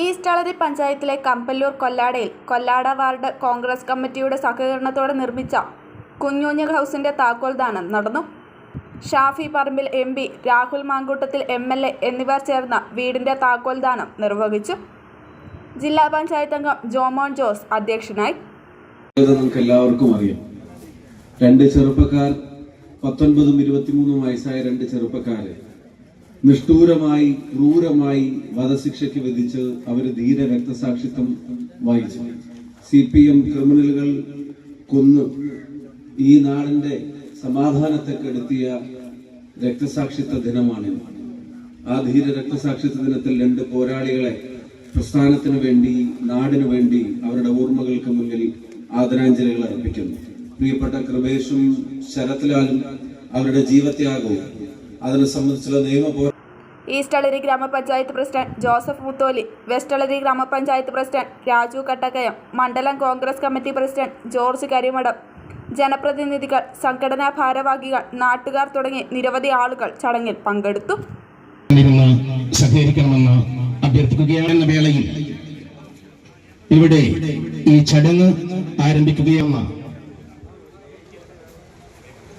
East അളരി പഞ്ചായത്തിലെ കമ്പല്ലൂർ കൊല്ലാടയിൽ Kollada ward Congress കമ്മിറ്റിയുടെ സഹകരണത്തോടെ നിർമ്മിച്ച കുഞ്ഞൂഞ്ഞൽ ഹൗസിന്റെ താക്കോൽദാനം നടന്നു. Shafi Parambil M P Rahul Mamkootathil M L A എന്നിവർ ചേർന്ന വീടിന്റെ താക്കോൽദാനം നിർവഹിച്ചു. ജില്ലാ പഞ്ചായത്ത് അംഗം ജോമോൻ ജോസ് അധ്യക്ഷനായി. എല്ലാവർക്കും അറിയാം. രണ്ട് ചെറുപ്പക്കാർ പത്തൊൻപതും ഇരുപത്തിമൂന്നും വയസ്സായ രണ്ട് ചെറുപ്പക്കാരെ നിഷ്ഠൂരമായി ക്രൂരമായി വധശിക്ഷയ്ക്ക് വിധിച്ച് അവർ ധീര രക്തസാക്ഷിത്വം വഹിച്ചു. സി പി എം ക്രിമിനലുകൾ കൊന്ന് ഈ നാടിന്റെ സമാധാനത്തെ കെടുത്തിയ രക്തസാക്ഷിത്വ ദിനമാണ് ആ ധീര രക്തസാക്ഷിത്വ ദിനത്തിൽ രണ്ട് പോരാളികളെ പ്രസ്ഥാനത്തിന് വേണ്ടി നാടിനു വേണ്ടി അവരുടെ ഓർമ്മകൾക്ക് മുന്നിൽ ആദരാഞ്ജലികൾ അർപ്പിക്കുന്നു. പ്രിയപ്പെട്ട കൃപേഷും ശരത്ലാലും അവരുടെ ജീവത്യാഗവും അതിനെ സംബന്ധിച്ചുള്ള നിയമ ഈസ്റ്റ് അളരി ഗ്രാമപഞ്ചായത്ത് പ്രസിഡന്റ് ജോസഫ് മുത്തോലി വെസ്റ്റ് അളരി ഗ്രാമപഞ്ചായത്ത് പ്രസിഡന്റ് രാജു കട്ടക്കയം മണ്ഡലം കോൺഗ്രസ് കമ്മിറ്റി പ്രസിഡന്റ് ജോർജ് കരിമഠം ജനപ്രതിനിധികൾ സംഘടനാ ഭാരവാഹികൾ നാട്ടുകാർ തുടങ്ങി നിരവധി ആളുകൾ ചടങ്ങിൽ പങ്കെടുത്തു. സഹകരിക്കണമെന്ന് അഭ്യർത്ഥിക്കുകയാണെന്ന വേളയിൽ ഇവിടെ ഈ ചടങ്ങ് ആരംഭിക്കുകയെന്ന